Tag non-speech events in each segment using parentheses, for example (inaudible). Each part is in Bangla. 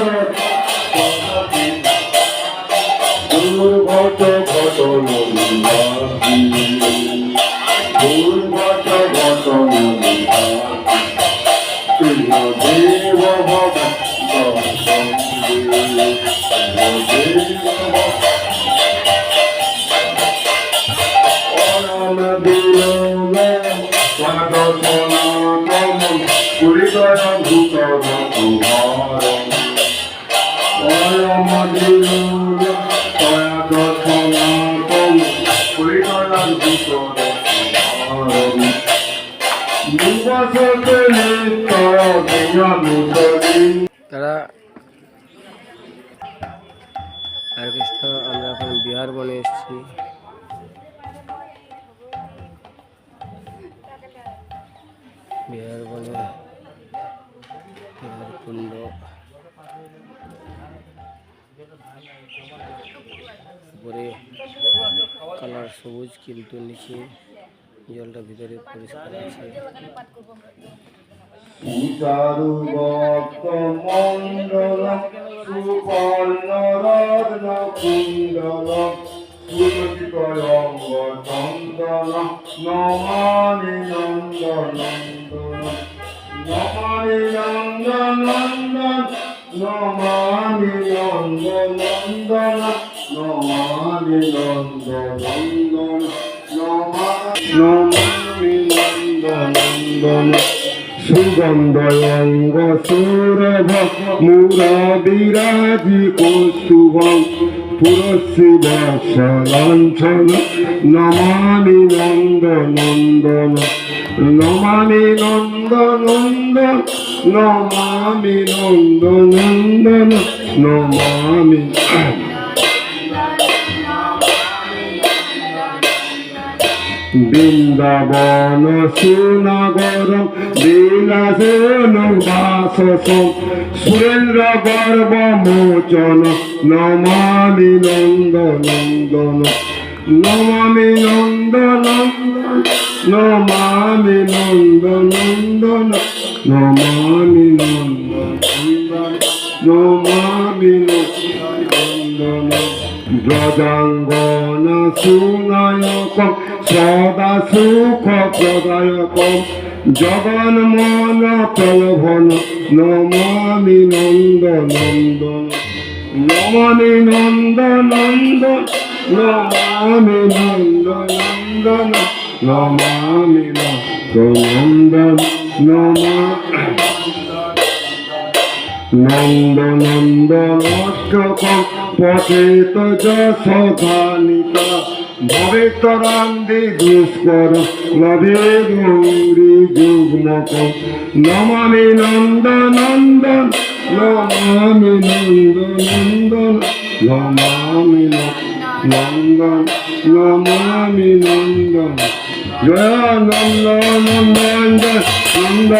Señor. তারা আর কৃষ্ণ আমরা এখন বিহার বনে এসেছি। কালার সবুজ, কিন্তু নিচে জলটা ভিতরে পরিষ্কার আছে চারু ভক্ত মন্ডল নমানি নন্দ নন্দন নমানি নন্দ নন্দন নমানি নন্দ নন্দন নমানি নন্দ নন্দন নমানি নন্দ নন্দন সুগন্ধয়ঙ্গ সৌরভ মুরা বিরাজি কৌস্তুভ পুরশিব লাঞ্ছন নমামি নন্দ নন্দন নমামি নন্দ নন্দন নমামি নন্দ নন্দন নমামি বৃন্দাবন সুনগর বিলাসন বাসস সুরেন্দ্র গর্ব মোচন, নমামি নন্দ নন্দন। নমামি নন্দ নন্দন, নমামি নন্দ নন্দন। নমামি নন্দ নন্দন নমামি নন্দন। ব্রজাঙ্গন সুনায়কম সদা সুখ প্রদায়কম জগন মন প্রলোভন, নমামি নন্দ নন্দন নমামি নন্দ নন্দন নমামি নন্দ নন্দন নমামি নন্দ নন্দন নমা নন্দনন্দনষ্টকম পতিত যশধানিকা ভবিতরান্দি দুষ্কর লভে গৌরী যুগ্মকম। নমামি নন্দনন্দন নমামি নন্দনন্দন নমামি নন্দন নমামি নন্দন। জয় নন্দ নন্দ নন্দ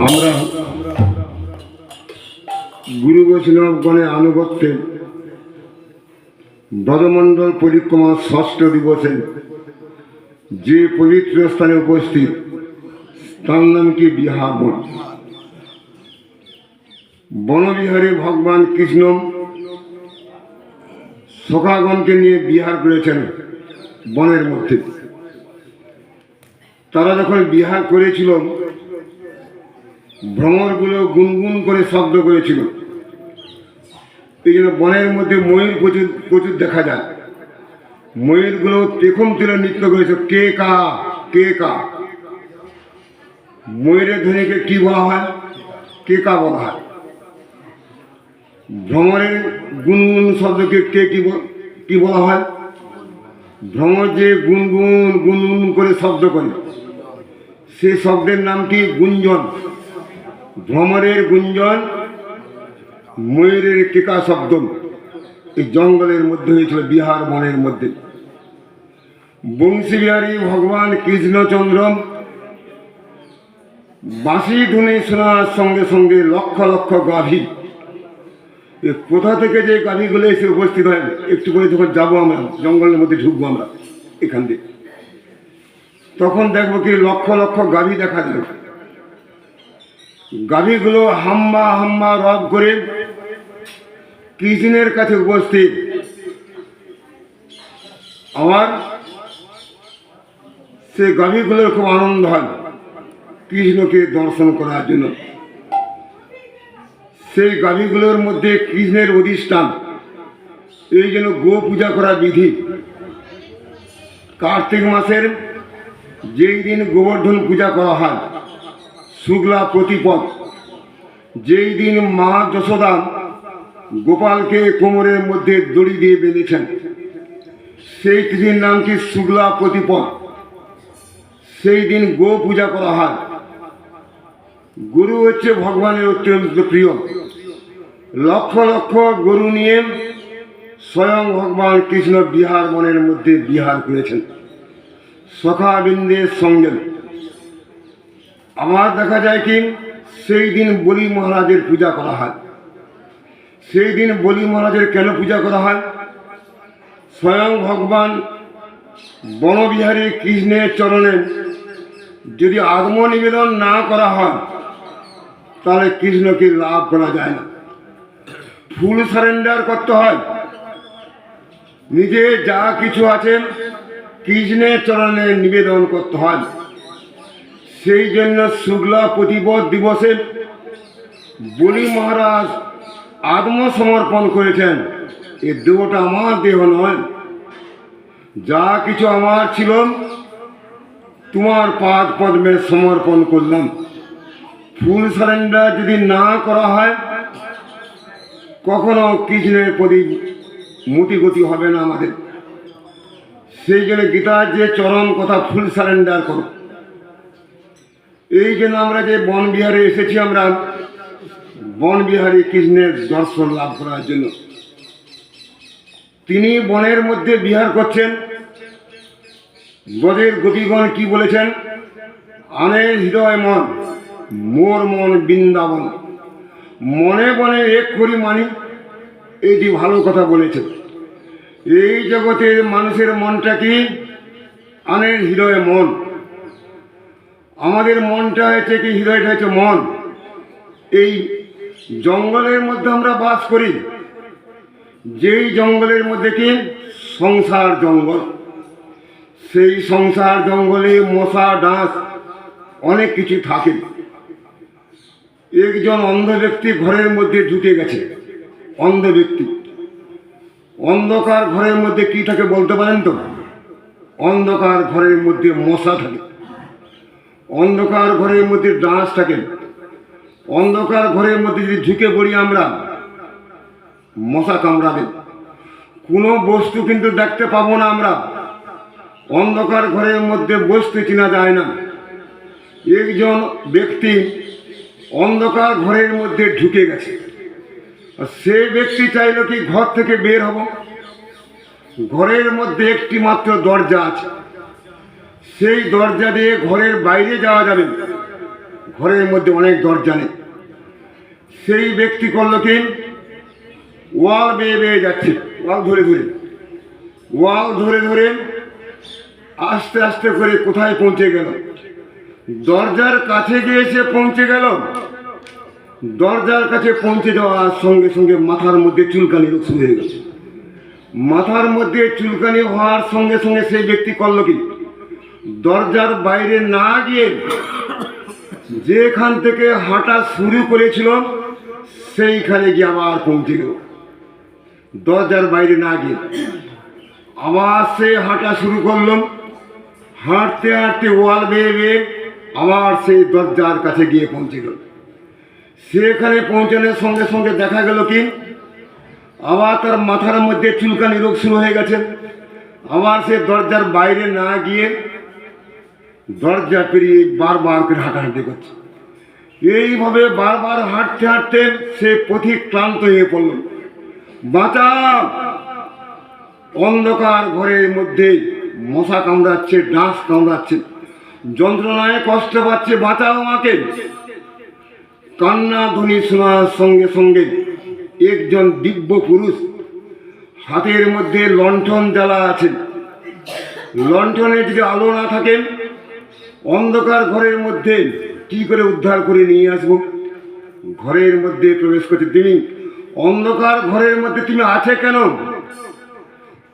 আমরা গুরু বৈষ্ণবগণে আনুগত্যে ব্রজমণ্ডল পরিক্রমা ষষ্ঠ দিবসে যে পবিত্র স্থানে উপস্থিত তার নাম কি? বিহার বন বনবিহারে ভগবান কৃষ্ণ সখাগণকে নিয়ে বিহার করেছেন বনের মধ্যে। তারা যখন বিহার করেছিল, ভ্রমরগুলো গুনগুন করে শব্দ করেছিল। এই জন্য বনের মধ্যে ময়ূর প্রচুর প্রচুর দেখা যায়। ময়ূরগুলো পেখম তুলে নৃত্য করেছে, কে কা কে কা। ময়ূরের ধ্বনিকে কি বলা হয়? কে কা বলা হয়? ভ্রমণের গুনগুন শব্দকে কে কি কি বলা হয়? ভ্রমর যে গুনগুন গুনগুন করে শব্দ করে। সে শব্দের নাম কি? গুঞ্জন। ভ্রমরের গুঞ্জন ময়ূরের কেকা শব্দ। এই জঙ্গলের মধ্যে হয়েছিল, বিহার বনের মধ্যে। বংশীবিহারী ভগবান কৃষ্ণচন্দ্র বাঁশি ধুনি শোনার সঙ্গে সঙ্গে লক্ষ লক্ষ গাভী। কোথা থেকে যে গাভীগুলো এসে উপস্থিত হয়, একটু করে যখন যাব আমরা, জঙ্গলের মধ্যে ঢুকবো আমরা এখান দিয়ে। তখন দেখব কি লক্ষ লক্ষ গাভী দেখা যাবে গাভীগুলো হাম্মা হাম্মা রব করে কৃষ্ণের কাছে উপস্থিত। আমার সে গাভীগুলোর খুব আনন্দ হয়। কৃষ্ণকে দর্শন করার জন্য। সেই গাভীগুলোর মধ্যে কৃষ্ণের অধিষ্ঠান। এই জন্য গো পূজা করা বিধি। কার্তিক মাসের যেই দিন গোবর্ধন পূজা করা হয়, শুক্লা প্রতিপদ, যেই দিন মা যশোদা গোপালকে কোমরের মধ্যে দড়ি দিয়ে বেঁধেছেন, সেই তিথির নাম কি শুক্লা প্রতিপদ? সেই দিন গো পূজা করা হয়। গরু হচ্ছে ভগবানের অত্যন্ত প্রিয়। লক্ষ লক্ষ গরু নিয়ে স্বয়ং ভগবান কৃষ্ণ বিহার বনের মধ্যে বিহার করেছেন। সখাবিন্দের সঙ্গে আমার দেখা যায় কি, সেই দিন বলি মহারাজের পূজা করা হয়। সেই দিন বলি মহারাজের কেন পূজা করা হয়? স্বয়ং ভগবান বনবিহারী কৃষ্ণের চরণে যদি আত্মনিবেদন না করা হয় তাহলে কৃষ্ণকে লাভ করা যায় না। ফুল সারেন্ডার করতে হয়। নিজে যা কিছু আছে কৃষ্ণের চরণে নিবেদন করতে হয়। সেই জন্য শুক্লা প্রতিপদ দিবসে বলি মহারাজ আত্মসমর্পণ করেছেন। এ দেহটা আমার দেহ নয়। যা কিছু আমার ছিল, তোমার পাদ পদ্মে সমর্পণ করলাম। ফুল সারেন্ডার যদি না করা হয়, কখনো কৃষ্ণের প্রতি মতিগতি হবে না আমাদের। সেই জন্য গীতার যে চরম কথা, ফুল সারেন্ডার করো। এই জন্য আমরা যে বন বিহারে এসেছি আমরা বন বিহারী কৃষ্ণের দর্শন লাভ করার জন্য। তিনি বনের মধ্যে বিহার করছেন। ব্রজের গোপীগণ কি বলেছেন? আনের হৃদয় মন। মোর মন বৃন্দাবন। মনে মনে এক করি মানি এইটি ভালো কথা বলেছেন এই জগতের মানুষের মনটা কি? আনের হৃদয় মন। আমাদের মনটা হচ্ছে কি? হৃদয়টা হচ্ছে মন। এই জঙ্গলের মধ্যে আমরা বাস করি। যেই জঙ্গলের মধ্যে কি? সংসার জঙ্গল। সেই সংসার জঙ্গলে মশা, ডাঁস অনেক কিছু থাকে। একজন অন্ধ ব্যক্তি ঘরের মধ্যে ঢুকে গেছে। অন্ধ ব্যক্তি। অন্ধকার ঘরের মধ্যে কি থাকে বলতে পারেন তো? অন্ধকার ঘরের মধ্যে মশা থাকে। অন্ধকার ঘরের মধ্যে ডাঁস থাকে। অন্ধকার ঘরের মধ্যে যদি ঢুকে পড়ি আমরা, মশা কামড়াবে। কোনো বস্তু কিন্তু দেখতে পাবো না আমরা। অন্ধকার ঘরের মধ্যে বস্তু চেনা যায় না। একজন ব্যক্তি অন্ধকার ঘরের মধ্যে ঢুকে গেছে। আর সে ব্যক্তি চাইলো কি ঘর থেকে বের হব। ঘরের মধ্যে একটি মাত্র দরজা আছে। সেই দরজা দিয়ে ঘরের বাইরে যাওয়া যাবে ঘরের মধ্যে অনেক দরজা নেই। সেই ব্যক্তি করল কি? ওয়াল বেয়ে বেয়ে যাচ্ছে। ওয়াল ধরে ধরে। ওয়াল ধরে ধরে আস্তে আস্তে করে কোথায় পৌঁছে গেল? দরজার কাছে গিয়ে সে পৌঁছে গেল। দরজার কাছে পৌঁছে যাওয়ার সঙ্গে সঙ্গে মাথার মধ্যে চুলকানি শুরু হয়ে গেছে। মাথার মধ্যে চুলকানি হওয়ার সঙ্গে সঙ্গে সেই ব্যক্তি করল কি? দরজার বাইরে না গিয়ে যেখান থেকে হাঁটা শুরু করেছিল, সেইখানে গিয়ে আবার পৌঁছে গেল। দরজার বাইরে না গিয়ে আবার সে হাঁটা শুরু করলাম হাঁটতে হাঁটতে ওয়াল বেয়ে বেয়ে আবার সেই দরজার কাছে গিয়ে পৌঁছে গেল। সেখানে পৌঁছানোর সঙ্গে সঙ্গে দেখা গেল কি, আবার তার মাথার মধ্যে চুলকানি রোগ শুরু হয়ে গেছে। আবার সে দরজার বাইরে না গিয়ে দরজা পেরিয়ে বারবার করে হাঁটাহাঁটি করছে। এইভাবে বারবার হাঁটতে হাঁটতে সে পথিক ক্লান্ত হয়ে পড়ল। বাঁচা অন্ধকার ঘরের মধ্যে মশা কামড়াচ্ছে, ডাঁস কামড়াচ্ছে। যন্ত্রণায় কষ্ট পাচ্ছে, বাঁচাও আমাকে। কান্না ধ্বনি শোনার সঙ্গে সঙ্গে একজন দিব্য পুরুষ হাতের মধ্যে লণ্ঠন জ্বালা আছে। লণ্ঠনে যদি আলো না থাকে, অন্ধকার ঘরের মধ্যে কি করে উদ্ধার করে নিয়ে আসব? ঘরের মধ্যে প্রবেশ করছে তিনি অন্ধকার ঘরের মধ্যে তুমি আছে কেন?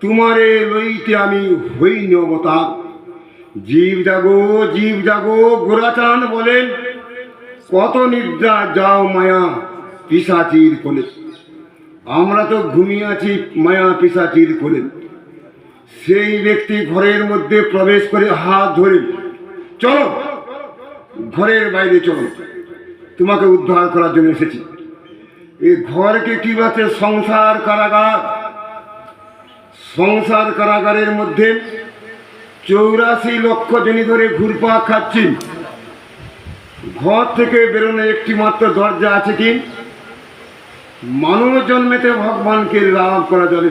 তোমারে লইতে আমি হইনি অবতার। জীব জাগো জীব জাগো, গোরাচান বলেন, কত নিদ্রা যাও মায়া পিসাচির কোলে। আমরা তো ঘুমিয়ে আছি মায়া পিসাচির কোলে। সেই ব্যক্তি ঘরের মধ্যে প্রবেশ করে হাত ধরে, চলো, ঘরের বাইরে চলো। তোমাকে উদ্ধার করার জন্য এসেছি। এই ঘরকে কি বলছে? সংসার কারাগার। সংসার কারাগারের মধ্যে চৌরাশি লক্ষ জনি ধরে ঘুরপা খাচ্ছি। ঘর থেকে বেরোনো একটি মাত্র দরজা আছে কি? মানুষ জন্মেতে ভগবানকে লাভ করা যাবে।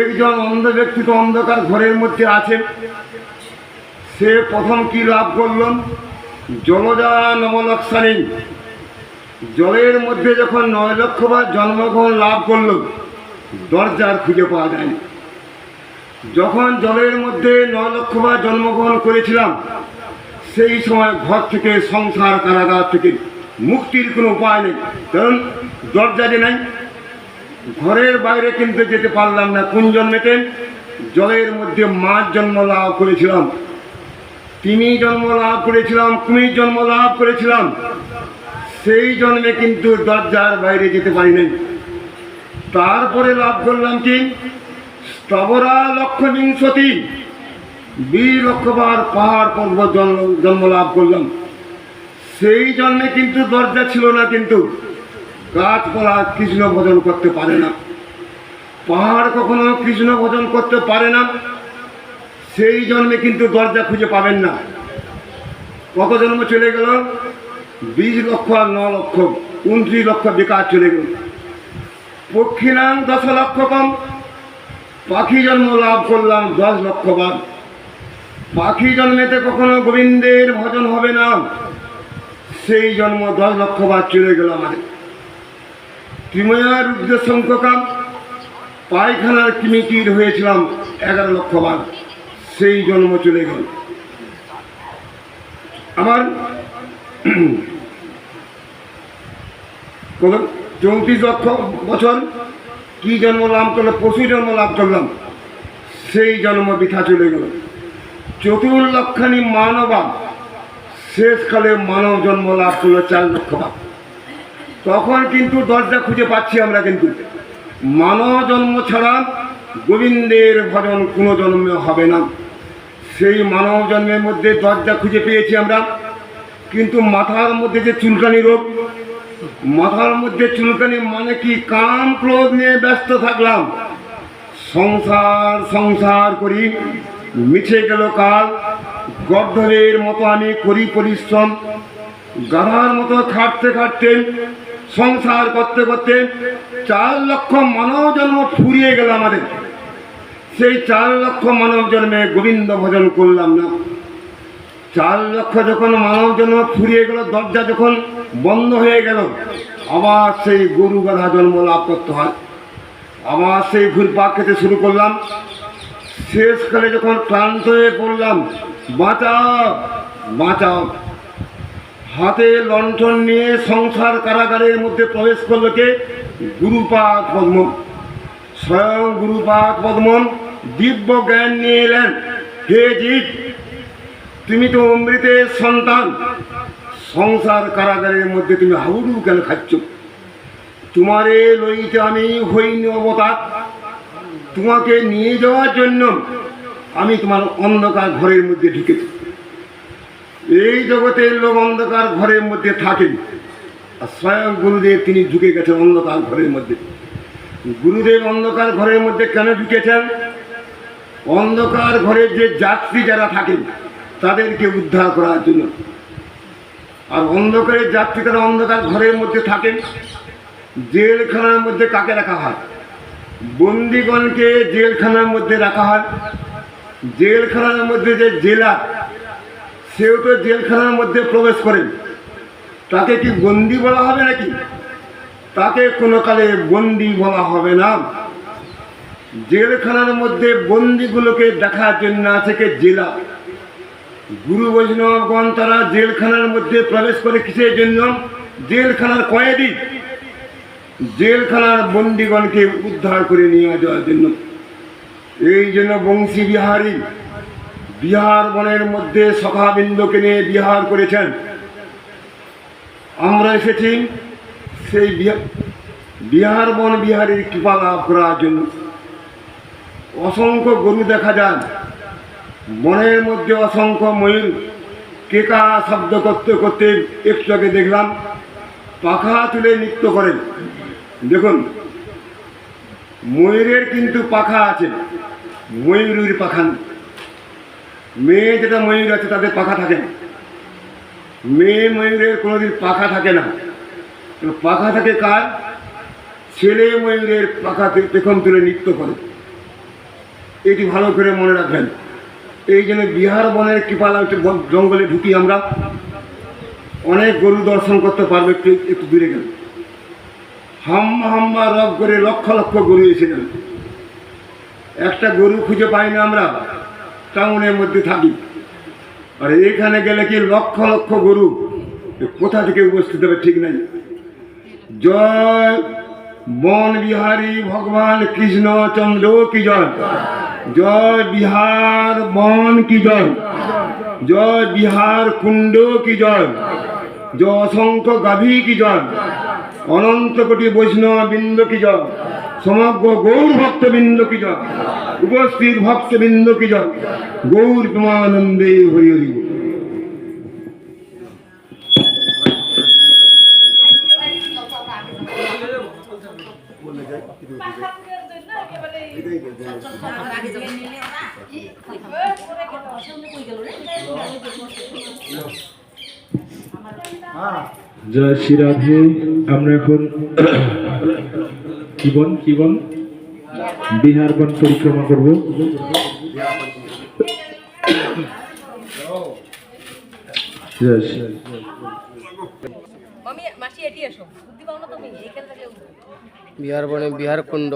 একজন অন্ধ ব্যক্তি তো অন্ধকার ঘরের মধ্যে আছে। সে প্রথম কি লাভ করল? জলজা নবলক্ষণী জলের মধ্যে যখন নয় লক্ষ লক্ষবার জন্মগ্রহণ লাভ করল, দরজার খুঁজে পাওয়া যায়নি। যখন জলের মধ্যে নয় লক্ষবার জন্মগ্রহণ করেছিলাম, সেই সময় ঘর থেকে সংসার কারাগার থেকে মুক্তির কোনো উপায় নেই। কারণ দরজা যে নাই, ঘরের বাইরে কিন্তু যেতে পারলাম না। কোন জন্মেতে জলের মধ্যে মাছ জন্ম লাভ করেছিলাম। তিনি জন্ম লাভ করেছিলাম, কুমির জন্ম লাভ করেছিলাম। সেই জন্মে কিন্তু দরজার বাইরে যেতে পারি নাই। তারপরে লাভ করলাম কি? স্তবরা লক্ষ বিংশতি বীর লক্ষবার পাহাড় পর্বত জন্ম লাভ করলাম সেই জন্মে কিন্তু দরজা ছিল না কিন্তু গাছপালা কৃষ্ণ ভোজন করতে পারে না। পাহাড় কখনো কৃষ্ণ ভোজন করতে পারে না। সেই জন্মে কিন্তু দরজা খুঁজে পাবেন না। কত জন্ম চলে গেল? বিশ লক্ষ আর ন লক্ষ, উনত্রিশ লক্ষ বেকার চলে গেল। পক্ষী নাম দশ লক্ষ কম। পাখি জন্ম লাভ করলাম দশ লক্ষ বার। পাখি জন্মেতে কখনো গোবিন্দের ভজন হবে না। সেই জন্ম দশ লক্ষ বার চলে গেল আমাদের। ত্রিময়া রুদ্র সংখ্যকাম পায়খানার কিমিকির হয়েছিলাম এগারো লক্ষ বার। সেই জন্ম চলে গেল। আমার (clears throat) চৌত্রিশ লক্ষ বছর কি জন্ম লাভ করল পশু জন্ম লাভ করলাম, সেই জন্ম বৃথা চলে গেল। চতুর্লক্ষানি মানবা শেষকালে মানব জন্ম লাভ করল চার লক্ষ ভাগ তখন কিন্তু দরজা খুঁজে পাচ্ছি আমরা কিন্তু। মানব জন্ম ছাড়া গোবিন্দের ভজন কোনো জন্মে হবে না। সেই মানব জন্মের মধ্যে দরজা খুঁজে পেয়েছি আমরা। কিন্তু মাথার মধ্যে যে চুলকানি রোগ মাথার মধ্যে চুলকানি মানে কি? কাম ক্রোধ নিয়ে ব্যস্ত থাকলাম। সংসার সংসার করি। মিছে গেল কাল। গর্ধবের মতো আমি করি পরিশ্রম। গাধার মতো খাটতে খাটতে, সংসার করতে করতে চার লক্ষ মানব জন্ম ফুরিয়ে গেল আমাদের। সেই চার লক্ষ মানব জন্মে গোবিন্দ ভজন করলাম না। চার লক্ষ যখন মানব জন্ম ফুরিয়ে গেল, দরজা যখন বন্ধ হয়ে গেল। আবার সেই গরু গাধা জন্ম লাভ করতে হয়। আবার সেই ঘুরপাক খেতে শুরু করলাম। শেষকালে যখন ক্লান্ত হয়ে পড়লাম, বাঁচাও বাঁচাও। হাতে লণ্ঠন নিয়ে সংসার কারাগারের মধ্যে প্রবেশ করল কে? গুরুপাদ পদ্ম স্বয়ং গুরুপাদ পদ্মন দিব্য জ্ঞান নিয়ে এলেন, হে জীব তুমি তো অমৃতের সন্তান। সংসার কারাগারের মধ্যে তুমি হাবুডু কেন খাচ্ছ? তোমারে লইতে আমি হইনি অবতার। তোমাকে নিয়ে যাওয়ার জন্য আমি তোমার অন্ধকার ঘরের মধ্যে ঢুকেছি। এই জগতের লোক অন্ধকার ঘরের মধ্যে থাকেন। আর স্বয়ং গুরুদেব তিনি ঢুকে গেছেন অন্ধকার ঘরের মধ্যে। গুরুদেব অন্ধকার ঘরের মধ্যে কেন ঢুকেছেন? অন্ধকার ঘরের যে যাত্রী যারা থাকেন, তাদেরকে উদ্ধার করার জন্য। আর অন্ধকারের তারা অন্ধকার ঘরের মধ্যে থাকেন, জেলখানার মধ্যে কাকে রাখা হয়? বন্দিগণকে জেলখানার মধ্যে রাখা হয়। জেলখানার মধ্যে যে জেলা সেও তো জেলখানার মধ্যে প্রবেশ করেন। তাকে কি বন্দি বলা হবে নাকি? তাকে কোনো কালে বন্দি বলা হবে না। জেলখানার মধ্যে বন্দিগুলোকে দেখার জন্য আছে জেলা। গুরু বৈষ্ণবগণ তারা জেলখানার মধ্যে প্রবেশ করে কিসের জন্য? জেলখানার কয়েদি। জেলখানার বন্দিগণকে উদ্ধার করে নিয়ে যাওয়ার জন্য। এই জন্য বংশী বিহারী বিহার বনের মধ্যে সখাবিন্দুকে নিয়ে বিহার করেছেন। আমরা এসেছি সেই বিহা- বিহার বন বিহারীর কৃপা লাভ করার জন্য। অসংখ্য গরু দেখা যায়। বনের মধ্যে অসংখ্য ময়ূর, কেকা শব্দ করতে করতে একটু আগে দেখলাম, পাখা তুলে নৃত্য করেন। দেখুন, ময়ূরের কিন্তু পাখা আছে, ময়ূরের পাখা মেয়ে যেটা ময়ূর আছে, তাদের পাখা থাকে না। মেয়ে ময়ূরের কোনোদিন পাখা থাকে না। পাখা থাকে কার? ছেলে ময়ূরের পাখা পেখম তুলে নৃত্য করে। এটি ভালো করে মনে রাখবেন। এই জন্য বিহার বনের কৃপালা জঙ্গলে ঢুকি আমরা। অনেক গরু দর্শন করতে পারব, একটু একটু দূরে গেলে। হাম্মা হাম্মা রব করে লক্ষ লক্ষ গরু এসেছেন একটা গরু খুঁজে পাই না আমরা, টাউনের মধ্যে থাকি। আর এখানে গেলে কি লক্ষ লক্ষ গরু? কোথা থেকে উপস্থিত হবে ঠিক নাই। জয় বন বিহারী ভগবান কৃষ্ণচন্দ্র কি জয়? জয় বিহার বন কি জয়? জয় বিহার কুণ্ড কি জয়? জয় অসংখ্য গাভী কি জয়? অনন্ত কোটি বৈষ্ণব বৃন্দ কি জয়? সমগ্র গৌর ভক্তবৃন্দ কি জয়? উপস্থিত ভক্তবৃন্দ কি জয়? গৌর প্রেমানন্দে হরি হরি জয় শ্রী রাধে। আমরা এখন কি বন কি বন বিহার বন পরিক্রমা করব। বিহার বনে বিহার কুণ্ড।